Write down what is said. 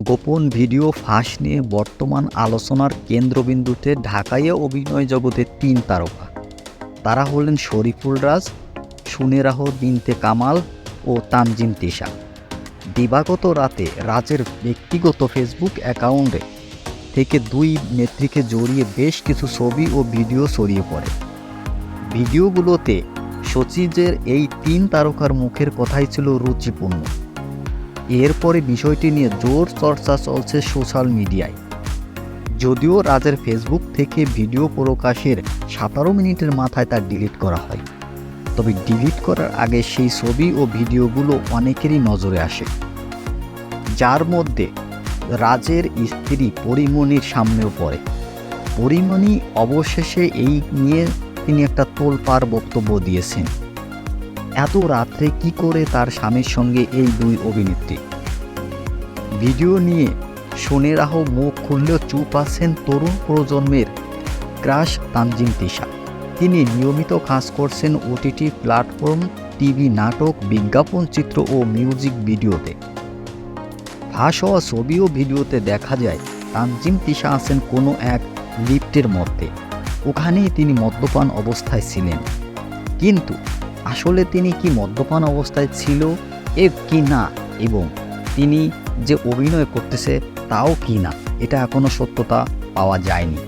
গোপন ভিডিও ফাঁস নিয়ে বর্তমান আলোচনার কেন্দ্রবিন্দুতে ঢাকাইয়া অভিনয় জগতের তিন তারকা। তারা হলেন শরীফুল রাজ, সুনেরাহ বিনতে কামাল ও তানজিম তিশা। দিবাগত রাতে রাজের ব্যক্তিগত ফেসবুক অ্যাকাউন্টে থেকে দুই নেত্রীকে জড়িয়ে বেশ কিছু ছবি ও ভিডিও ছড়িয়ে পড়ে। ভিডিওগুলোতে সচিজের এই তিন তারকার মুখের কথাই ছিল রুচিপূর্ণ। এরপরে বিষয়টি নিয়ে জোর চর্চা চলছে সোশ্যাল মিডিয়ায়। যদিও রাজের ফেসবুক থেকে ভিডিও প্রকাশের সতেরো মিনিটের মাথায় তা ডিলিট করা হয়। তবে ডিলিট করার আগে সেই ছবি ও ভিডিওগুলো অনেকেরই নজরে আসে। যার মধ্যে রাজের স্ত্রী পরিমণির সামনেও পড়ে। পরিমণি অবশেষে এই নিয়ে তিনি একটা তোলপাড় বক্তব্য দিয়েছেন। এত রাত্রে কি করে তার স্বামীর সঙ্গে এই দুই অভিনেত্রী? ভিডিও নিয়ে সোনেরাহ মুখ খুললেও চুপ আছেন তরুণ প্রজন্মের ক্রাশ তানজিম তিশা। তিনি নিয়মিত কাজ করছেন ওটিটি প্ল্যাটফর্ম, টিভি নাটক, বিজ্ঞাপন চিত্র ও মিউজিক ভিডিওতে। ফাঁস হওয়া ছবি ও ভিডিওতে দেখা যায়, তানজিম তিশা আছেন কোনো এক লিফটের মধ্যে। ওখানেই তিনি মদ্যপান অবস্থায় ছিলেন। কিন্তু আসলে তিনি কি মদ্যপান অবস্থায় ছিল এ কি না, এবং তিনি যে অভিনয় করতেছে তাও কি না, এটা এখনও সত্যতা পাওয়া যায়নি।